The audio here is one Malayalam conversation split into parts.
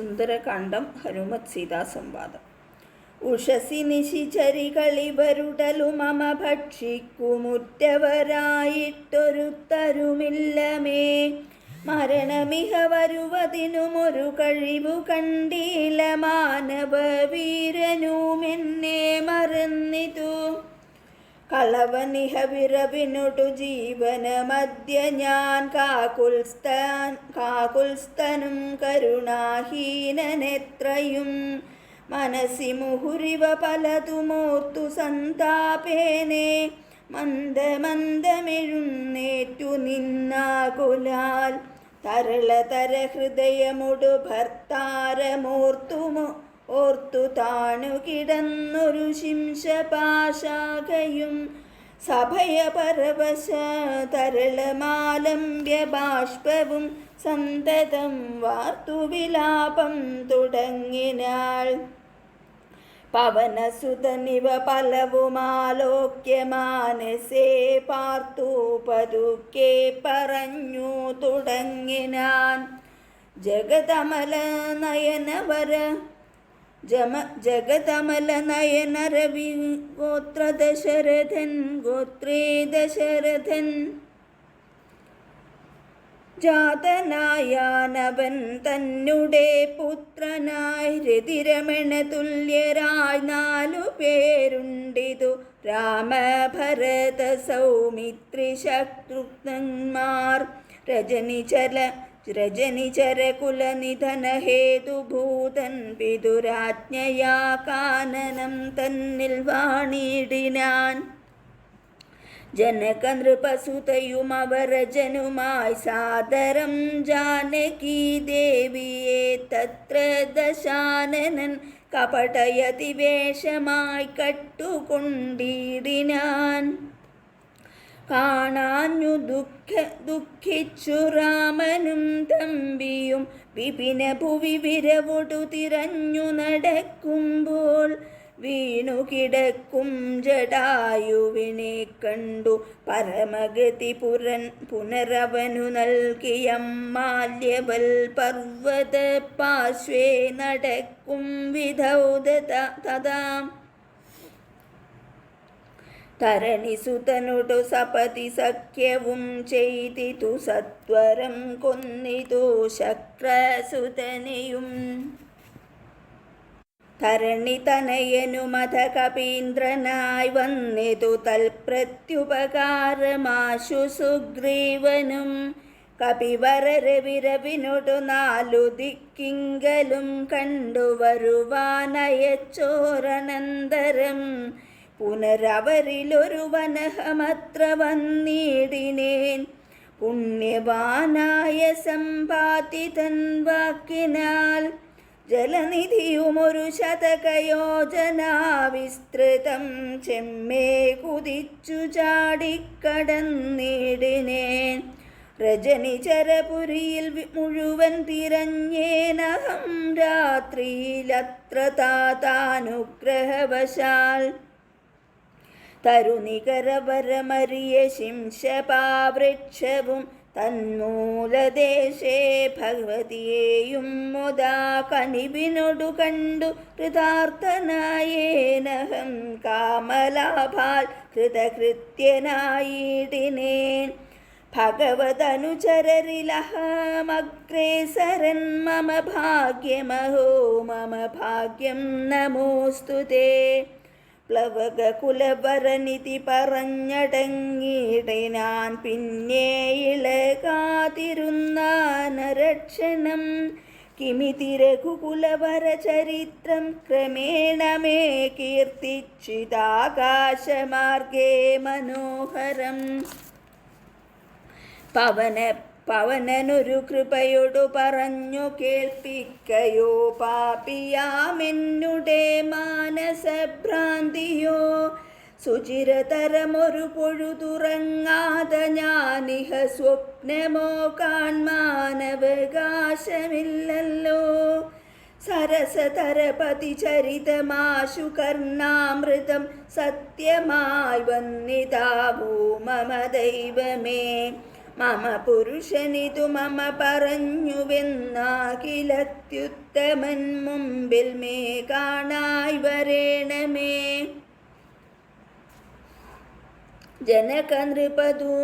സുന്ദരകാന്ഡം ഹനുമത് സീതാ സംവാദം ഉഷസി നിശിചരികളിവരുടലു മമ ഭക്ഷിക്കുമുറ്റവരായിട്ടൊരുത്തരുമില്ലമേ. മരണമിഹ വരുവതിനുമൊരു കഴിവു കണ്ടീല മാനവ വീരനുമെന്നെ മറന്നിതു. കളവനിഹ ജീവന മധ്യ ഞാൻ കാകുൽസ്താൻ കാകുൽസ്തനും കരുണാഹീനനെത്രയും മനസ്സി മുഹുരിവ പലതുമോർത്തു സന്താപേനെ. മന്ദമന്ദമെഴുന്നേറ്റു നിന്നാകുലാൽ. തരളതര ഹൃദയമൊടു ഭർത്താരമോർത്തുമോ ഓർത്തു താണു കിടന്നൊരു ശിംശപാശാഖയും സഭയ പരവശ തരളമാലംബ്യ ബാഷ്പവും സന്തതം വാർത്തുവിലാപം തുടങ്ങിനാൾ. പവനസുതനിവ പലവുമാലോക്യ മാനസേ പാർത്തു പതുക്കെ പറഞ്ഞു തുടങ്ങിനാൻ. ജഗതമല നയനവര ജമ ജഗതമല നയന രവി ഗോത്ര ദശരഥൻ ഗോത്രേ ദശരഥൻ ജാതനായാനവൻ തന്നെ പുത്രനായി രതിരമണ തുല്യരായി നാലു പേരുണ്ടിതു. രാമഭരത സൗമിത്രി ശത്രുഘ്നന്മാർ രജനിചല രജനിചരകുലനിധന ഹേതുഭൂതൻ പിതുരാജ്ഞയാ കാനനം തന്നിൽ വാണിടിനാൻ. ജനക നൃപസുതയും അവരജനുമായി സാദരം ജാനകി ദേവിയെ തത്ര ദശാനനൻ കപടയതി വേഷമായി കട്ടുകൊണ്ടിടിനാൻ. കാണാഞ്ഞു ദുഃഖ ദുഃഖിച്ചു രാമനും തമ്പിയും. വിപിന ഭുവി വിരവൊടു തിരഞ്ഞു നടക്കുമ്പോൾ വീണു കിടക്കും ജടായുവിനെ കണ്ടു. പരമഗതി പുരൻ പുനരവനു നൽകിയ മാല്യവൽ പർവത പാർശ്വേ നടക്കും വിധൗത തഥാം. തരണിസുതനുടു സപതി സഖ്യവും ചെയ്തിതു സത്വരം കൊന്നിതു ശക്രസുതനെയും. തരണി തനയനുമത കപീന്ദ്രനായി വന്നിതു തൽപ്രത്യുപകാരമാശു സുഗ്രീവനും. കപിവരരവിരവിനൊടു നാലു ദിക്കിങ്കലും കണ്ടുവരുവാനയച്ചോരനന്തരം പുനരവരിലൊരു വനഹമത്ര വന്നിടിനേൻ. പുണ്യവാനായ സമ്പാതിതൻ വാക്കിനാൽ ജലനിധിയുമൊരു ശതകയോജന വിസ്തൃതം ചെമ്മേ കുതിച്ചു ചാടിക്കടന്നിടിനേൻ. രജനിചരപുരിയിൽ മുഴുവൻ തിരഞ്ഞേനഹം രാത്രിയിലത്ര താതാനുഗ്രഹവശാൽ തരുനികരവരമറിയ ശിംശപാവൃക്ഷവും തന്മൂലദേശേ ഭഗവതിയെയും മുതാ കണിവിനൊടു കണ്ടു കൃതാർത്ഥനായേനഹം കാമലാഭാൽ കൃതകൃത്യനായിടിനേൻ. ഭഗവതനുചരരിലഹമഗ്രേസരൻ മമ ഭാഗ്യമഹോ മമ ഭാഗ്യം നമോസ്തു തേ പ്ലവകകുലവരനിധി പറഞ്ഞടങ്ങിയിടനാൻ പിന്നെ ഇളകാതിരുന്നാനരക്ഷണം കിമിതി രഘുകുലവരചരിത്രം ക്രമേണ മേ കീർത്തിച്ചിതാകാശമാർഗേ മനോഹരം. പവന പവനനൊരു കൃപയോടു പറഞ്ഞു കേൾപ്പിക്കയോ. പാപിയാമെന്നുടെ മാനസഭ്രാന്തിയോ. സുചിരതരമൊരു പൊഴുതുറങ്ങാതെ ഞാനിഹ സ്വപ്നമോ കാൺമാനവകാശമില്ലല്ലോ. സരസതരപതി ചരിതമാശു കർണാമൃതം സത്യമായി വന്നിതാവൂ മമ ദൈവമേ മമ പുരുഷനിതു മമ പറഞ്ഞുവെന്നാകിലത്യുത്തമൻ മുമ്പിൽ മേ കാണായി വരേണമേ. ജനകനൃപതു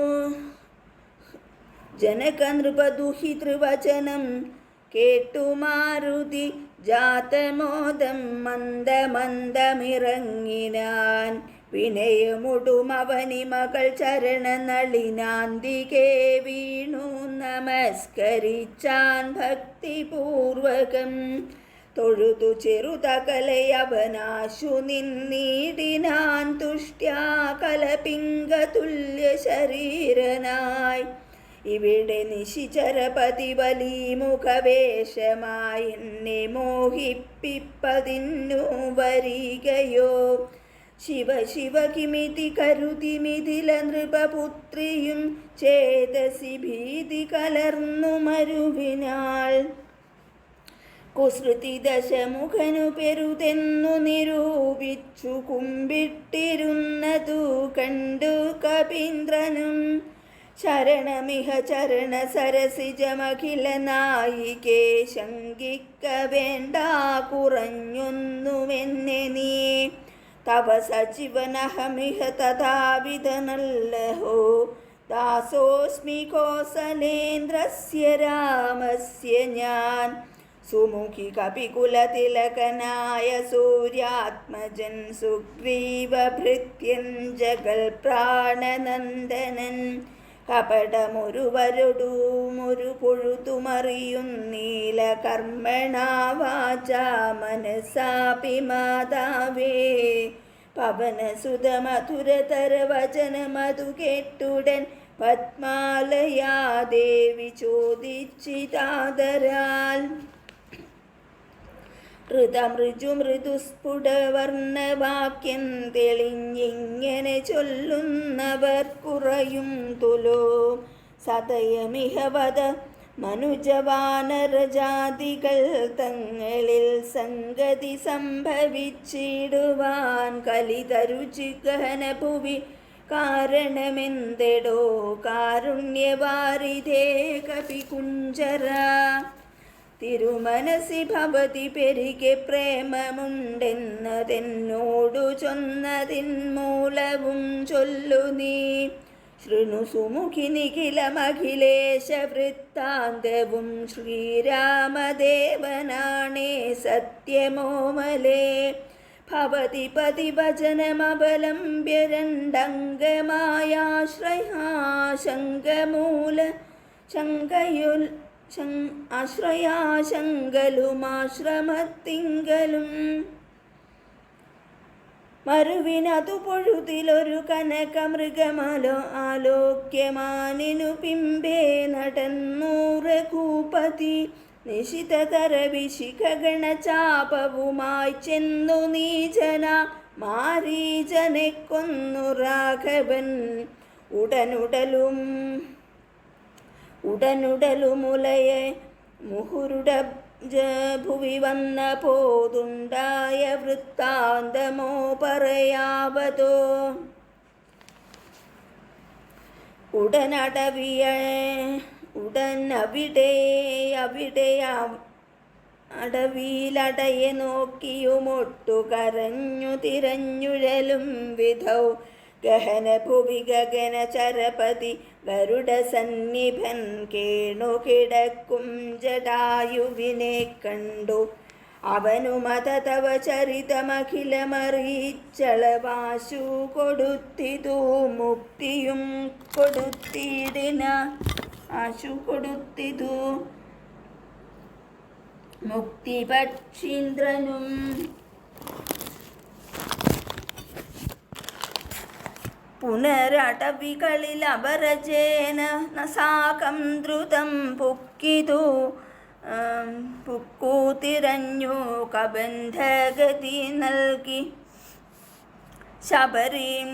ജനകനൃപദുഹിതൃവചനം കേട്ടു മാരുതി ജാതമോദം മന്ദമന്ദമിറങ്ങിനാൻ വിനയമുടുമവനി മകൾ ചരണനളിനാന്തികേ വീണു. നമസ്കരിച്ചാൻ ഭക്തിപൂർവകം. തൊഴുതു ചെറുതകലയവനാശു നിന്നീടിനാൻ തുഷ്ട്യാ കലപിംഗതുല്യ ശരീരനായി. ഇവിടെ നിശിചരപതി വലിമുഖവേഷമായി എന്നെ മോഹിപ്പിപ്പതിന്നു വരികയോ. ശിവ ശിവ കിമിതി കരുതി മിഥില നൃപപുത്രിയും ചേതസി ഭീതി കലർന്നു മരുവിനാൾ കുസൃതി ദശമുഖനു പെരുതെന്നു നിരൂപിച്ചു കുമ്പിട്ടിരുന്നതു കണ്ടു കപീന്ദ്രനും. ശരണമിഹ ചരണ സരസിജമഖില നായികേ ശങ്കിക്ക വേണ്ട കുറഞ്ഞൊന്നുമെന്നെ നീ. തവ സജീവനഹമിഹ തഥാവിധനല്ലഹോ. ദാസോസ്മി കോസലേന്ദ്രസ്യ രാമസ്യ ഞാൻ. സുമുഖി കപികുലതിലകനായ സൂര്യാത്മജൻ സുഗ്രീവഭൃത്യൻ ജഗൽ പ്രാണനന്ദനൻ കപടമൊരുവരുടുമൊരു പൊഴുതുമറിയുന്നീല കർമ്മണാവാച മനസാപി മാതാവേ പവനസുതമധുരതര വചനമതു കേട്ടുടൻ പത്മാലയാ ദേവി ചോദിച്ചിതാദരാൽ. ഋതമൃജു മൃദുസ്ഫുടവർണവാക്യം തെളിഞ്ഞിങ്ങനെ ചൊല്ലുന്നവർ കുറയും തുലോ. സതയമിഹവത മനുജവാനരജാതികൾ തങ്ങളിൽ സംഗതി സംഭവിച്ചിടുവാൻ കലിതരുചി ഗഹനഭുവി കാരണമെന്തെടോ? കവി കപികുഞ്ചര. തിരുമനസി ഭവതി പെരികെ പ്രേമമുണ്ടെന്നതെന്നോടു ചൊന്നതിൻ മൂലവും ചൊല്ലു നീ. ശൃണു സുമുഖി നിഖിലമഖിലേശ വൃത്താന്തവും ശ്രീരാമദേവനാണേ സത്യമോമലേ. ഭവതി പതിവചനമവലംബ്യ രണ്ടംഗമായാശ്രയാശങ്കമൂല ശങ്കയുൽ ആശ്രയാശങ്കലുമാശ്രമത്തിങ്കലും മറുവിനതു പൊഴുതിലൊരു കനക മൃഗമലോ ആലോക്യമാനിനു പിമ്പേ നടന്നൂറ് കൂപതി. നിശിതതര വിശിഖഗണ ചാപവുമായി ചെന്നു നീജന മാരീജനെ കൊന്നു രാഘവൻ. ഉടനുടലും ഉടനുടലുമുലയെ മുഹുരുട ഭുവി വന്ന പോതുണ്ടായ വൃത്താന്തമോ പറയാവതോ? ഉടനടവിയ ഉടൻ അവിടെ അവിടെ അടവിയിലടയെ നോക്കിയുമൊട്ടു കരഞ്ഞു തിരഞ്ഞുഴലും വിധൗ ഗഹന ഭുവി ഗഗന ചരപതി ഗരുഡ സന്നിഭൻ കേണു കിടക്കും ജടായുവിനെ കണ്ടു. അവനു മത തവ ചരിതമഖിലമറിയിച്ചളവാശു കൊടുത്തിതു മുക്തിയും കൊടുത്തിടിന ആശു കൊടുത്തിതു മുക്തിപക്ഷീന്ദ്രനും പുനരടവികളിൽ അപരജേന നസാകം ദ്രുതം പുക്കിതു. പുക്കൂതിരഞ്ഞു പുക്കു തിരഞ്ഞു കബന്ധഗതി നൽകി. ശബരീം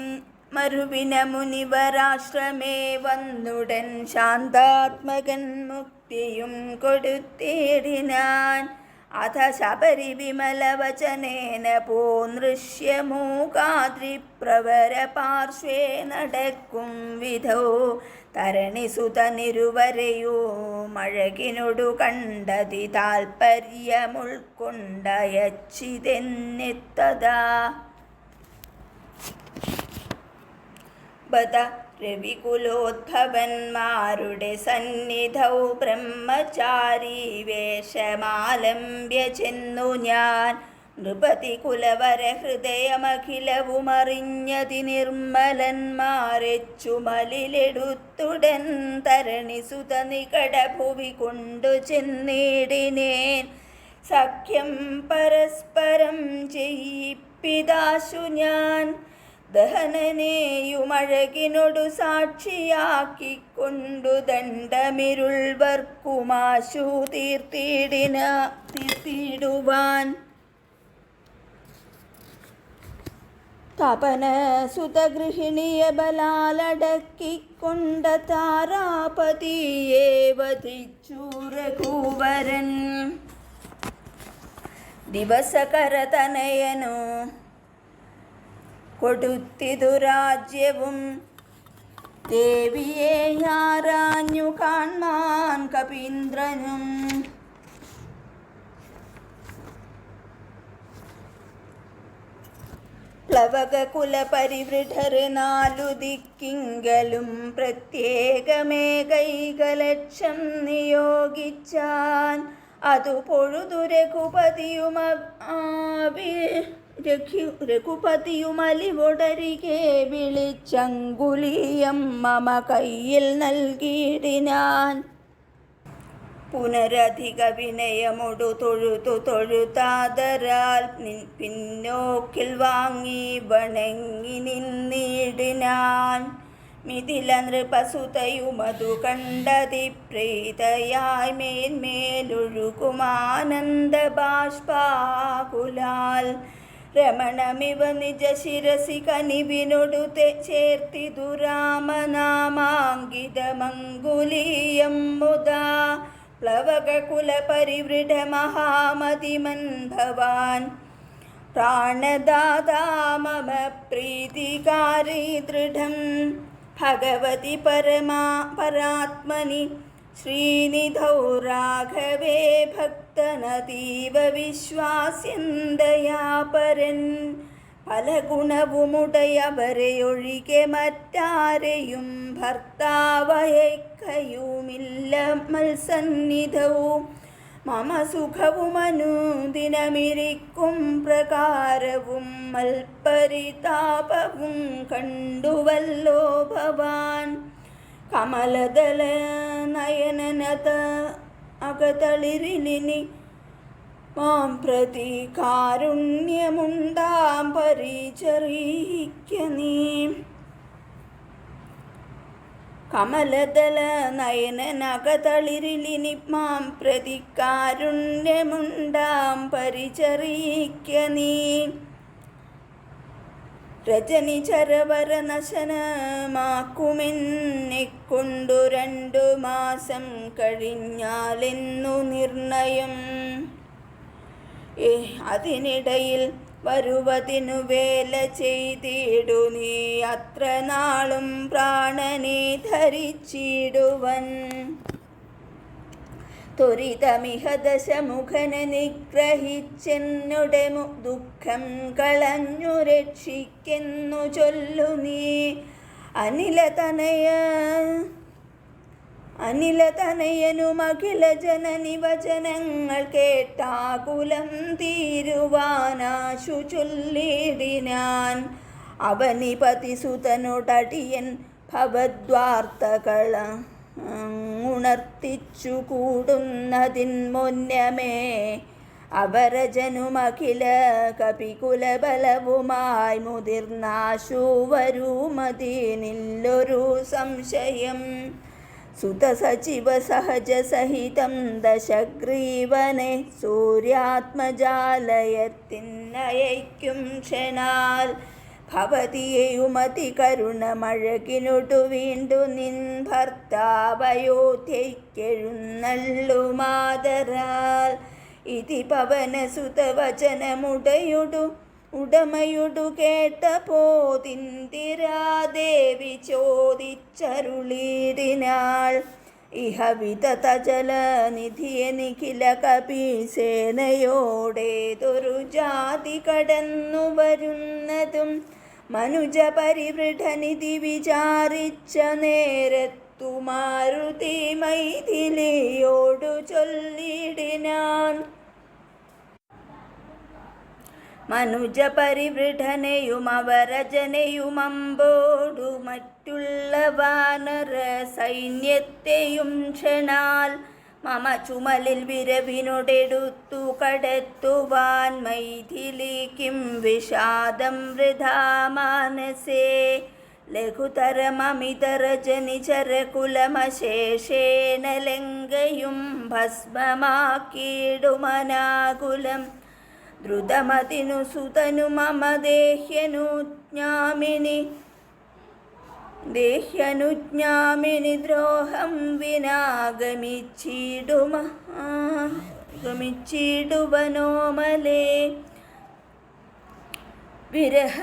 മരുവിന മുനിവരാശ്രമേ വന്നുടൻ ശാന്താത്മകൻ മുക്തിയും കൊടുത്തേടിനാൻ അഥ ശബരി വിമലവചനേന പോനൃശ്യമൂകാദ്രിപ്രവര പാർശ്വേ നടക്കും വിധോ. തരണിസുതനിരുവരെയോ മഴകിനൊടു കണ്ടതി താൽപ്പര്യമുൾക്കൊണ്ടയച്ചിതെന്നിത്തതാ ബത രവികുലോദ്ഭവന്മാരുടെ സന്നിധൗ ബ്രഹ്മചാരി വേഷമാലംബ്യ ചെന്നു ഞാൻ. നൃപതി കുലവര ഹൃദയമഖിലവുമറിഞ്ഞതി നിർമ്മലന്മാരെ ചുമലിലെടുത്തുടൻ തരണി സുത നികടഭുവി കൊണ്ടു ചെന്നിടിനേൻ. സഖ്യം പരസ്പരം ചെയ്യിപ്പിതാശു ഞാൻ. ദഹനനെയുമഴകിനൊടു സാക്ഷിയാക്കിക്കൊണ്ടു ദണ്ഡമിരുൾവർക്കുമാശു തീർത്തിടിന തീർത്തിടുവാൻ. തപന സുതഗൃഹിണിയ ബലാലടക്കിക്കൊണ്ട താരാപതിയെ വധിച്ചു രഘുവരൻ കൊടുത്തിതു രാജ്യവും ദേവിയെ ആരാഞ്ഞു കാൺമാൻ കപീന്ദ്രനും. പ്ലവക കുലപരിവൃഢർ നാലു ദിക്കിങ്കലും പ്രത്യേകമേ കൈകലക്ഷം നിയോഗിച്ചാൻ. അതു പൊഴുതു രഘുപതിയും രഘുപതിയുമലിവൊടരികെ വിളിച്ചങ്കുലിയം മമ കയ്യിൽ നൽകിയിടിനാൻ. പുനരധിക വിനയമൊടു തൊഴുതു തൊഴുതാതരാൽ നിൻ പിന്നോക്കിൽ വാങ്ങി വണങ്ങി നിന്നിടിനാൻ. മിഥില നൃപസുതയുമതു കണ്ടതി പ്രീതയായി മേന്മേലൊഴുകുമാനന്ദ ബാഷ്പാകുലാൽ. रमणमिव निजशिरसि कनिविनुते चेर्ति दुरामनामाङ्गितमङ्गुलीयं मुदा प्लवकुलपरिवृढमहामतिमन् भवान् प्राणदा मम प्रीतिकारी दृढं भगवति परमा परात्मनि ശ്രീനിധൗ രാഘവേ ഭക്തനതീവ വിശ്വാസ്യന്തയാപരൻ. പല ഗുണവുമുടയവരെയൊഴികെ മറ്റാരെയും ഭർത്താവയക്കയുമില്ല മത്സന്നിധവും മമ സുഖവുമനുദിനമിരിക്കും പ്രകാരവും മൽപരിതാപവും കണ്ടുവല്ലോ ഭവാൻ. കമലദല നയനനത അകതളിരിലിനി മാം പ്രതി കാരുണ്യമുണ്ടാം പരിചറിയിക്ക നീ കമലതല നയനനകതളിരിലിനി മാം പ്രതി കാരുണ്യമുണ്ടാം പരിചറിയിക്ക നീ രജനി ചരവര നശനമാക്കുമെന്നെ കൊണ്ടു രണ്ടു മാസം കഴിഞ്ഞാലെന്നു നിർണയം. ഏ അതിനിടയിൽ വരുവതിനു വേല ചെയ്തിടു നീ. അത്ര നാളും പ്രാണനെ ധരിച്ചിടുവൻ. ത്വരിതമിഹ ദശമുഖന നിഗ്രഹിച്ചെന്നുടെ മു- ദുഃഖം കളഞ്ഞു രക്ഷിക്കുന്നു ചൊല്ലു നീ അനിലതനയ അനിലതനയനു അഖില ജനനി വചനങ്ങൾ കേട്ടാകുലം തീരുവാനാശു ചൊല്ലിടിനാൻ. അവനിപതി സുതനോടടിയൻ ഭവദ്വാർത്തകള ഉണർത്തിച്ചു കൂടുന്നതിൻ മുന്നമേ അവരജനുമഖില കപികുലബലവുമായി മുതിർന്നാശുവരൂമതിനില്ലൊരു സംശയം സുതസചിവ സഹജ സഹിതം ദശഗ്രീവനെ സൂര്യാത്മജാലയത്തിനയയ്ക്കും ക്ഷണാൽ ഭവതിയെയുമതി കരുണമഴകിനൊടു വീണ്ടു നിൻ ഭർത്താവയോധ്യയ്ക്കെഴുന്നള്ളുമാതരാൽ ഇതി പവനസുതവചനമുടയുടു ഉടമയുടു കേട്ട പോതിന്ദിരാദേവി ചോദിച്ചരുളീടിനാൾ. ഇഹ വിതതജല നിധിയെ നിഖില കപീസേനയോടേതൊരു ജാതി കടന്നു വരുന്നതും മനുജ പരിവൃഢനിധി വിചാരിച്ച നേരത്തു മാരുതി മൈഥിലിയോടു ചൊല്ലിടിനാൻ. മനുജ പരിവൃഢനെയും അവരജനെയുമമ്പോടു മറ്റുള്ള വാനര സൈന്യത്തെയും ക്ഷണാൽ മമ ചുമലിൽ വിരവിനോടെടുത്തു കടത്തുവാൻ മൈഥിലിക്കും വിഷാദം വൃഥാ മാനസേ. ലഘുതരമമിതരജനിചരകുലമശേഷേണ ലങ്കയും ഭസ്മമാക്കിയിടുമനാകുലം. ദ്രുതമതിനു സുതനു മമ ദേഹ്യനുജ്ഞാമിനി ദേഹ്യനുജ്ഞാമിനി ദ്രോഹം വിനാഗമിച്ചിടുമ. ഗമിച്ചിടുവനോമലേ. വിരഹ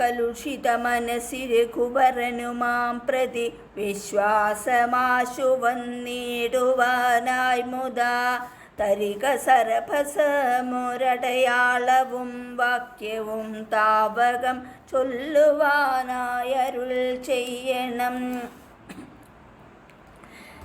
കലുഷിത മനസ്സി രഘുവരനു മാം പ്രതി വിശ്വാസമാശു വന്നിടുവാനായി മുതാ. തരിക സരഭസമൊരടയാളവും വാക്യവും താപകം ചൊല്ലുവാനായരുൾ ചെയ്യണം.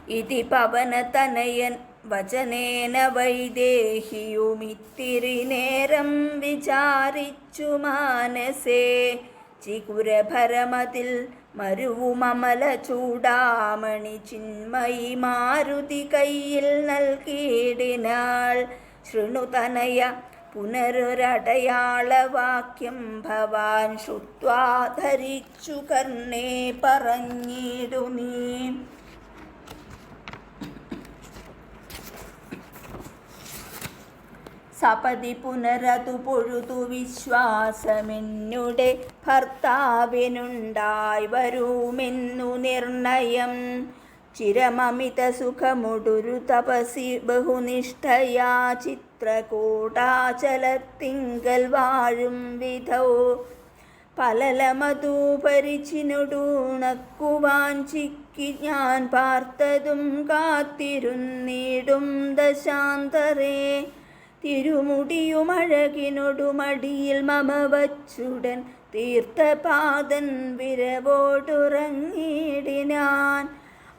ഇതി പവനതനയൻ വചനേന വൈദേഹിയുമിത്തിരി നേരം വിചാരിച്ചു മാനസേ. ചികുരഭരമതിൽ മരുവുമമല ചൂടാമണി ചിന്മയി മാരുതി കയ്യിൽ നൽകിയിടിനാൾ. ശൃണുതനയ പുനരൊരടയാളവാക്യം ഭവാൻ ശ്രുത്വാ ധരിച്ചു കർണേ പറഞ്ഞിടു സപതി പുനരതു പൊഴുതു വിശ്വാസമെന്നുടെ ഭർത്താവിനുണ്ടായി വരുമെന്നു നിർണയം. ചിരമമിത സുഖമുടുരു തപസി ബഹുനിഷ്ഠയാ ചിത്രകൂടാചലത്തിങ്കൽ വാഴും വിധോ. പലലമതൂപരിച്ചിനൊടൂണക്കുവാൻ ചിക്കി ഞാൻ പാർത്തതും കാത്തിരുന്നിടും ദശാന്തരേ. തിരുമുടിയുമഴകിനൊടുമടിയിൽ മമ വച്ചുടൻ തീർത്ഥപാദൻ വിരവോടുറങ്ങിടിനാൻ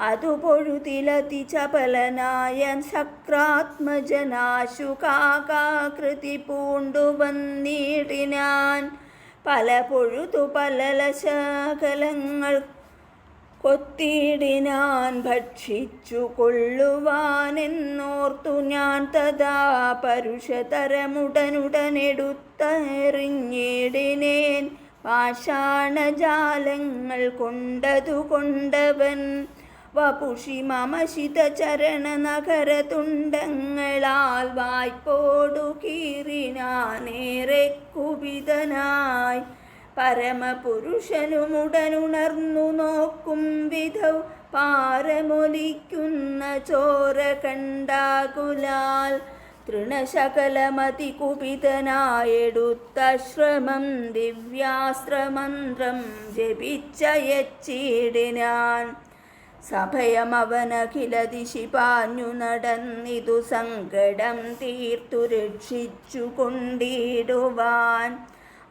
അതു പൊഴുതിലതി ചപലനായ ശക്രാത്മജനാശു കാകാകൃതി പൂണ്ടു വന്നിടിനാൻ പല പൊഴുതു പലലശകലങ്ങൾ കൊത്തിയിടിനാൻ ഭക്ഷിച്ചു കൊള്ളുവാനെന്നോർത്തു ഞാൻ തഥാ പരുഷതരമുടനുടനെടുത്തെറിഞ്ഞിടിനേൻ. പാഷാണജാലങ്ങൾ കൊണ്ടതു കൊണ്ടവൻ വപുഷി മമശിത ചരണ നഗര തുണ്ടങ്ങളാൽ വായ്പോടു കീറിനാനേറെ കുപിതനായി. പരമപുരുഷനുമുടനുണർന്നു നോക്കും വിധൗ പാരമൊലിക്കുന്ന ചോര കണ്ടാകുലാൽ. തൃണശകലമതി കുപിതനായെടുത്ത ശ്രമം ദിവ്യാസ്ത്രമന്ത്രം ജപിച്ചയച്ചിടിനാൻ. സഭയമവനഖില ദിശി പാഞ്ഞു നടന്നിതു സങ്കടം തീർത്തു രക്ഷിച്ചു കൊണ്ടിടുവാൻ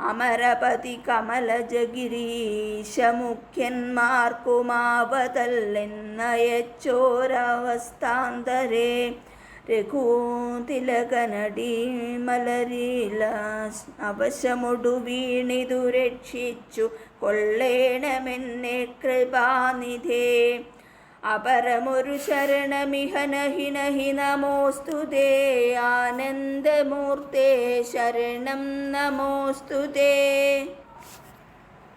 അമരപതി കമലജഗിരീശമുഖ്യന്മാർക്കുമാവതല്ലെന്നയച്ചോരവസ്ഥാന്തരേ രഘൂതിലകനടി മലരീല അവശമൊടു വീണിതു രക്ഷിച്ചു കൊള്ളേണമെന്നെ കൃപാനിധേ. അപരമൊരു ശരണമിഹ നഹി നഹി ആനന്ദമൂർത്തേ ശരണം നമോസ്തു തേ.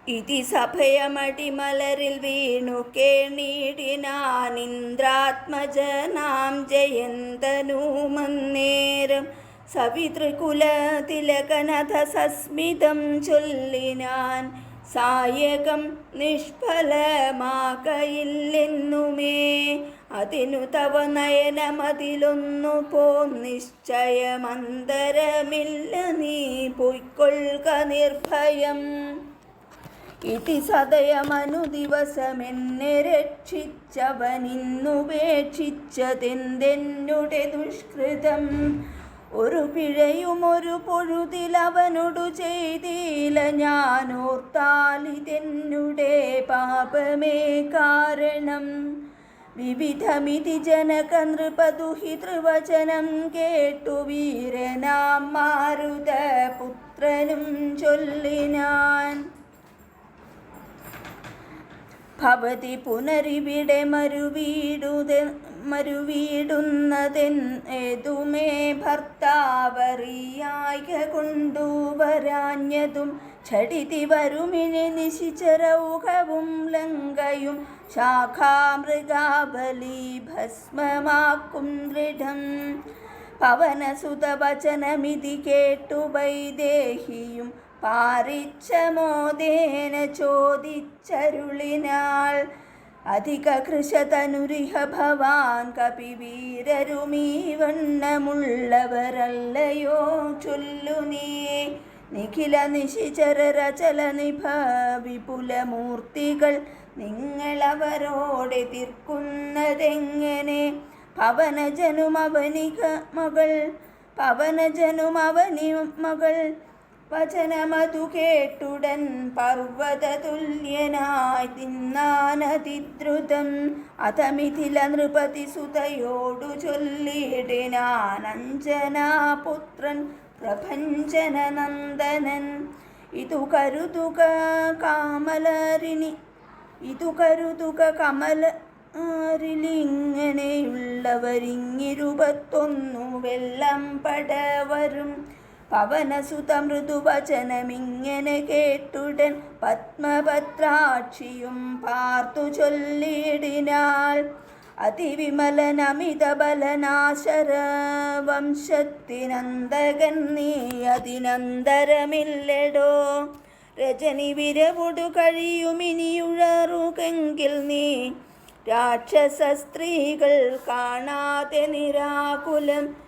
ഇതി സഭയമടിമലരിൽ വീണു കേണീടിനാനിന്ദ്രാത്മജനാം ജയന്തനൂമന്നേരം. സവിതൃകുലതിലകനഥ സവിതൃകുല തിലകനഥ സസ്മിതം ചൊല്ലിനാൻ സായകം നിഷ്ഫലമാകയില്ലെന്നുമേ. അതിനു തവ നയനമതിലൊന്നു പോ നിശ്ചയമന്തരമില്ല നീ. പൊയ്ക്കൊള്ളുക നിർഭയം. ഇതി സദയമനു ദിവസമെന്നെ രക്ഷിച്ചവനിന്നുപേക്ഷിച്ചതെന്തെന്നുടെ ദുഷ്കൃതം. ഒരു പിഴയും ഒരു പൊഴുതിലവനോടു ചെയ്തില്ല ഞാൻ ഓർത്താലിതെന്നുടെ പാപമേ കാരണം. വിവിധമിതി ജനക നൃപദുഹി കേട്ടു വീരനാം മാരുത പുത്രനും ചൊല്ലിനാൻ ഭവതി പുനരിവിടെ മരുവീടുത മരുവീടുന്നതെൻ ഏതുമേ ഭർത്താവറിയായ കൊണ്ടുവരാഞ്ഞതും ചടിതി വരുമിനെ നിശിചരൗഹവും ലങ്കയും ശാഖാമൃഗാബലി ഭസ്മമാക്കും ദൃഢം. പവനസുതവചനമിതി കേട്ടു വൈദേഹിയും പാരിച്ചമോദേന ചോദിച്ചരുളിനാൾ അധിക കൃശതനുരിഹ ഭവാൻ കപിവീരരുമീ വണ്ണമുള്ളവരല്ലയോ ചൊല്ലു നീ. നിഖില നിശിചര രചല നിഭ വിപുലമൂർത്തികൾ നിങ്ങളവരോടെതിർക്കുന്നതെങ്ങനെ? പവനജനുമവനിക മകൾ പവനജനുമവനി മകൾ വചനമതു കേട്ടുടൻ പർവത തുല്യനായി തിന്നാനതിദ്രുതം. അതമിഥില നൃപതി സുതയോടു ചൊല്ലിടിനാനഞ്ജനാപുത്രൻ പ്രഭഞ്ജന നന്ദനൻ ഇതു കരുതുക കാമലറിണി ഇതു കരുതുക കമല ിങ്ങനെയുള്ളവരിങ്ങിരുപത്തൊന്നു വെള്ളം പടവരും. പവനസുത മൃദുവചനമിങ്ങനെ കേട്ടുടൻ പത്മഭദ്രാക്ഷിയും പാർത്തു ചൊല്ലിടിനാൾ. അതിവിമലനമിത ബലനാശര വംശത്തിനന്തകൻ നീ അതിനന്തരമില്ലടോ. രജനി വിരവുടു കഴിയുമിനിയുഴറുകെങ്കിൽ നീ രാക്ഷസ സ്ത്രീകൾ കാണാതെ നിരാകുലം.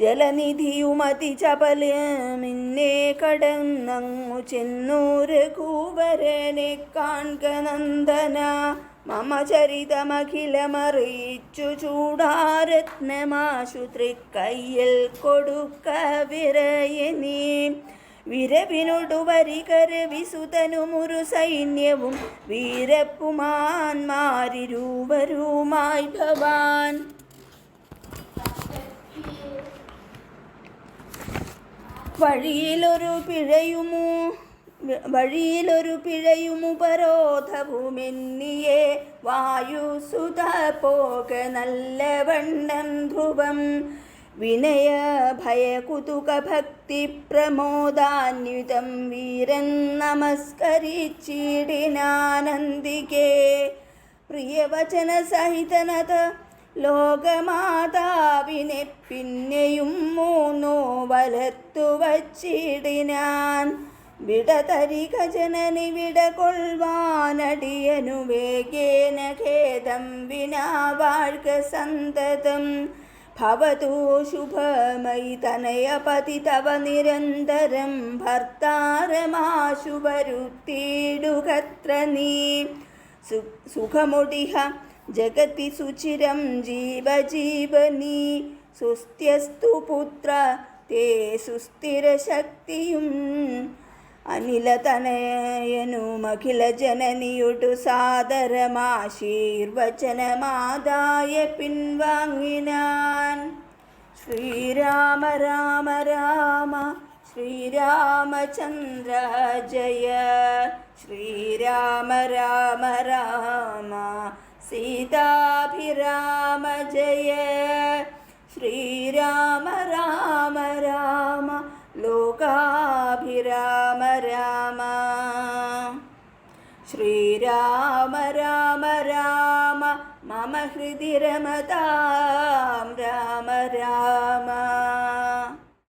ജലനിധിയുമതി ചപലമിന്നെ കടന്നങ്ങു ചെന്നൂര് കൂവരനെ കാൺക നന്ദന. മമ ചരിതമഖിലമറിയിച്ചു ചൂടാരത്നമാശു തൃക്കയ്യിൽ കൊടുക്ക വിരയനീ വിരവിനൊടു വരികര വിസുതനുമൊരു സൈന്യവും വീരപ്പുമാന്മാരിരൂപരുമായി ഭവാൻ. വഴിയിലൊരു പിഴയുമു വഴിയിലൊരു പിഴയുമുപരോധവുമെന്നിയെ വായുസുത പോക നല്ല വണ്ണം ധ്രുവം വിനയ ഭയകുതുക ഭക്തി പ്രമോദാന്വിതം വീരൻ നമസ്കരിച്ചിടിനാനന്ദികേ. പ്രിയവചന സഹിതനത ലോകമാതാവിനെ പിന്നെയും മൂന്നോ വലത്തു വച്ചിടിനാൻ. വിടതരിക ജനനി വിട കൊള്ളുവാനടിയനു ഖേദം വിനാ വാഴ്ക സന്തതം. ഭവതു ശുഭമയി തനയപതി തവ നിരന്തരം ഭർത്താരമാശു വരുത്തിയിടുകത്ര നീ സുഖമുടിഹ ജഗതി സുചിരം ജീവജീവനി. സുസ്ഥ്യസ്തു പുത്ര തേ സുസ്ഥിരശക്തിയും അനിലതനയനുമഖില ജനനിയുടു സാദരമാശീർവചനമാതായ പിൻവാങ്ങിനാൻ. ശ്രീരാമ രാമ രാമ ശ്രീരാമചന്ദ്ര ജയ. ശ്രീരാമ രാമ രാമ സീതാഭിരാമ ജയ ശ്രീരാമ രാമ രാമ ലോകാഭിരാമ രാമ. ശ്രീരാമ രാമ രാമ മമ ഹൃദി രമതാം രാമ രാമ.